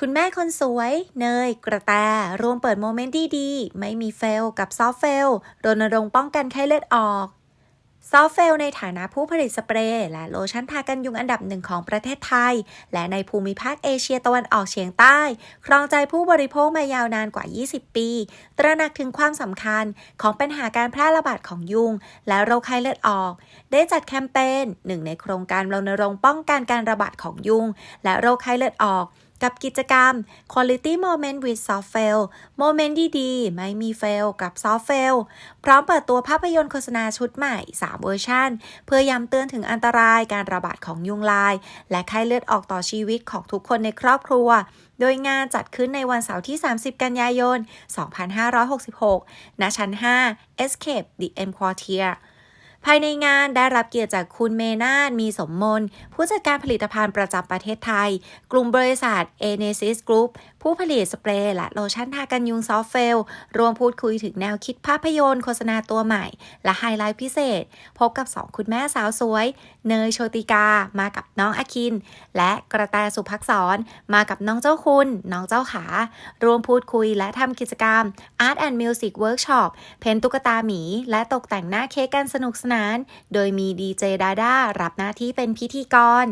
คุณแม่คนสวย เนย กระแตรวมเปิดโมเมนต์ดีๆ ไม่มีเฟล กับซอฟเฟลรณรงค์ป้องกันไข้เลือดออก ซอฟเฟลในฐานะผู้ผลิตสเปรย์และโลชั่นทากันยุงอันดับหนึ่งของประเทศไทย และในภูมิภาคเอเชียตะวันออกเฉียงใต้ ครองใจผู้บริโภคมายาวนานกว่า 20 ปี ตระหนักถึงความสำคัญของปัญหาการแพร่ระบาดของยุง และโรคไข้เลือดออก ได้จัดแคมเปญหนึ่งในโครงการรณรงค์ป้องกันการระบาดของยุง และโรคไข้เลือดออก กับกิจกรรม Quality Moment with Soft Fail โมเมนต์ดีๆ ไม่มีเฟลกับ Soft Fail พร้อมเปิดตัวภาพยนตร์โฆษณาชุดใหม่ 3 เวอร์ชันเพื่อย้ำเตือนถึงอันตรายการระบาดของยุงลาย และไข้เลือดออกต่อชีวิตของทุกคนในครอบครัว โดยงานจัดขึ้นในวันเสาร์ที่ 30 กันยายน 2566 ณ ชั้น 5 Escape the M Quartier ภายในงานได้รับเกียรติจากคุณเมนาดมีสมมนผู้จัดการผลิตภัณฑ์ประจำประเทศไทย กลุ่มบริษัท a n e s i s Group ผู้ผลิตสเปรย์และโลชั่นทากันยุงซอฟเฟลรวมพูดคุยถึงแนวคิดภาพยนตร์โฆษณาตัวใหม่ และไฮไลท์พิเศษ พบกับสองคุณแม่สาวสวย เนยโชติกามากับน้องอาคิน และกระแตสุภักษรมากับน้องเจ้าคุณ น้องเจ้าขา รวมพูดคุยและทำกิจกรรม Art and Music Workshop เพ้นตุ๊กตาหมี และตกแต่งหน้าเค้กกันสนุกสนานโดยมีดีเจดาด้ารับหน้าที่เป็นพิธีกร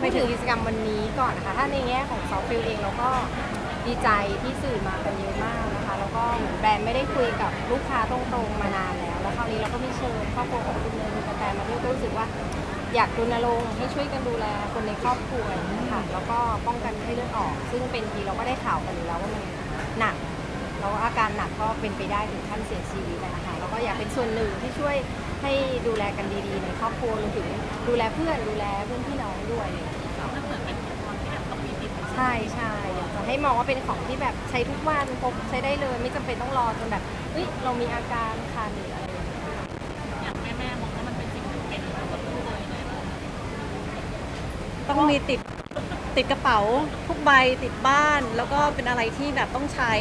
ไปถึงกิจกรรมวันนี้ก่อนนะคะถ้าในแง่ของซอฟต์ฟิลเองเราก็ดีใจที่สื่อมากันเยอะมากนะคะ แล้วก็แบรนด์ไม่ได้คุยกับลูกค้าตรงๆมานานแล้ว แล้วคราวนี้เราก็มีเชิญครอบครัวของคุณเนยกระแตมาด้วยก็รู้สึกว่าอยากรณรงค์ให้ช่วยกันดูแลคนในครอบครัวนะคะแล้วก็ป้องกันไข้เลือดออก ซึ่งเป็นทีเราก็ได้ข่าวกันอยู่แล้วว่ามันหนัก แล้วอาการหนักก็เป็นไปได้ถึงขั้นเสียชีวิตนะคะแล้วก็อยากเป็นส่วนหนึ่งที่ช่วยให้ดูแลกันดีๆ ในครอบครัวรวมถึงดูแลเพื่อนดูแลเพื่อนพี่น้องด้วยใช่ใช่อยากจะให้มองว่าเป็นของที่แบบใช้ทุกวันพกใช้ได้เลย ไม่จำเป็นต้องรอจนแบบเฮ้ยเรามีอาการคันหรืออะไรอย่างเงี้ยอย่างแม่แม่มองว่ามันเป็นสิ่งจำเป็นกับลูกเลยนะต้องมีติด ติดกระเป๋าทุกใบติดบ้าน แล้วก็เป็นอะไรที่แบบต้องใช้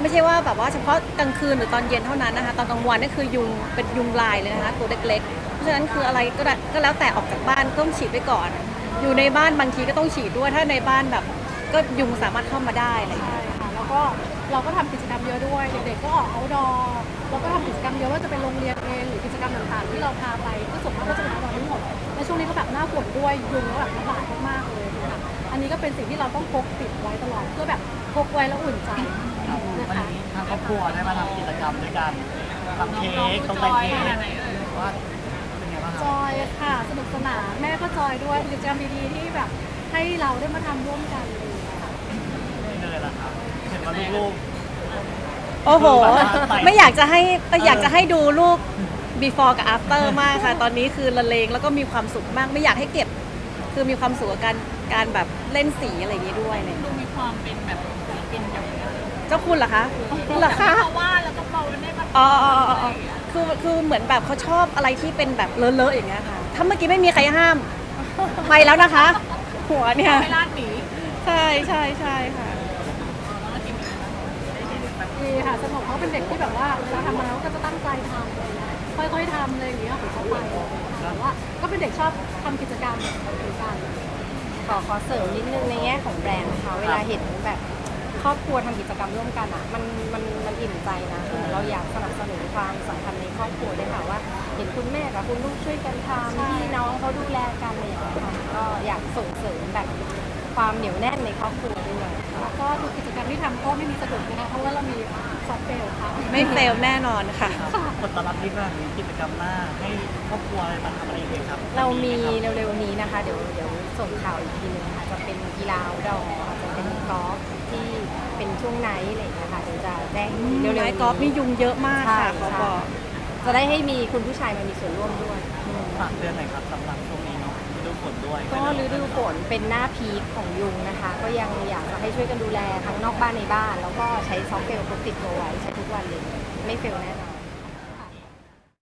ไม่ใช่ว่าแบบว่าเฉพาะกลางคืนหรือตอนเย็นเท่านั้นนะคะ ตอนกลางวันนี่คือยุงเป็นยุงลายเลยนะคะตัวเล็กๆ เพราะฉะนั้นคืออะไรก็ได้ก็แล้วแต่ออกจากบ้านก็ต้องฉีดไว้ก่อน อยู่ในบ้านบางทีก็ต้องฉีดด้วยถ้าในบ้านแบบ ก็ยุงสามารถเข้ามาได้อะไรอย่างเงี้ย ใช่ค่ะแล้วก็เราก็ทำกิจกรรมเยอะด้วยเด็กๆก็ออกเอาดอเราก็ทำกิจกรรมเยอะว่าจะเป็นโรงเรียนเองหรือกิจกรรมต่างๆ ที่เราพาไปก็ส่วนมากก็จะเป็นเอาดอทั้งหมดและช่วงนี้ก็แบบหน้าฝนด้วยยุงก็แบบระบาดม อันนี้ก็เป็นสิ่งที่เราต้องพกติดไว้ตลอดเพื่อแบบพกไว้แล้วอุ่นใจครับวันนะคะ นี้ทางครอบครัวได้มาทำกิจกรรมด้วยกันทำเค้กตกแต่งเค้กว่าเป็นไงบ้างคจรับอยค่ะสนุกสนานแม่ก็จอยด้วยเป็นกิจกรรมดีๆที่แบบให้เราได้มาทำร่วมกันเลยค่ะไม่เลยละครับเห็นว่าลูก โอ้โหคือแบบว่าไปไม่อยากจะให้อยากจะให้ดูรูป before กับ after มากค่ะ ตอนนี้คือละเลงแล้วก็มีความสุขมาก ไม่อยากให้เก็บ คือมีความสุขกับการ การแบบเล่นสีอะไรอย่างนี้ด้วยเลยดูมีความเป็นแบบศิลปินอย่างเจ้าคุณเหรอคะเหรอคะเพราะว่าแล้วก็เบาได้มาอ๋ออ๋ออ๋ออ๋อคือคือเหมือนแบบเขาชอบอะไรที่เป็นแบบเลอะๆอย่างเงี้ยค่ะถ้าเมื่อกี้ไม่มีใครห้ามไปแล้วนะคะ หัวเนี่ยไม่ลาดหนีใช่ใช่ใช่ค่ะดีค่ะสนุกเขาเป็นเด็กที่แบบว่าเวลาทำอะไรเขาก็จะตั้งใจทำอะไรอย่างเงี้ยค่อยๆทำอะไรอย่างเงี้ยของเขาไปแต่ว่าก็เป็นเด็กชอบทำกิจกรรมเหมือนกัน ขอขอเสริมนิดนึงในแง่ของแบรนด์นะคะเวลาเห็นแบบครอบครัวทำกิจกรรมร่วมกันอะมันมันมันอิ่มใจนะคือเหมือนเราอยากสนับสนุนความสัมพันธ์ในครอบครัวด้วยค่ะว่า เห็นคุณแม่กับคุณลูกช่วยกันทำพี่น้องเขาดูแลกันอะไรอย่างเงี้ยค่ะก็อยากส่งเสริมแบบความเหนียวแน่นในครอบครัวด้วยแล้วก็ทุกกิจกรรมที่ทำ ก็ไม่มีสะดุดนะคะเพราะว่าเรามีซอฟต์แวร์ค่ะไม่เฟลแน่นอนค่ะๆครับผลตอบรับที่ขนาดนี้กิจกรรมหน้าให้ครอบครัวอะไรมาทำอะไรอีกครับเรามีเร็วๆนี้นะคะ เดี๋ยวเดี๋ยวส่งข่าวอีกทีนึงค่ะจะเป็นกีฬาดออาจจะเป็นกอล์ฟที่เป็นช่วงไนท์อะไรอย่างเงี้ยค่ะเดี๋ยวจะแจ้งอีกทีเร็วๆไม้นี้กอล์ฟนี่ยุงเยอะมากใช่ค่ะเขาบอก จะได้ให้มีคุณผู้ชายมามีส่วนร่วมด้วยอืมฝากเตือนหน่อยครับสำหรับช่วงนี้เนาะฤดู ฝนด้วยก็ฤดูฝนเป็นหน้าพีคของยุงนะคะ ก็ยังอยากจะให้ช่วยกันดูแลทั้งนอกบ้านในบ้าน แล้วก็ใช้ซอฟต์เฟลพกติดตัวไว้ใช้ทุกวันเลยไม่เฟลแน่นอน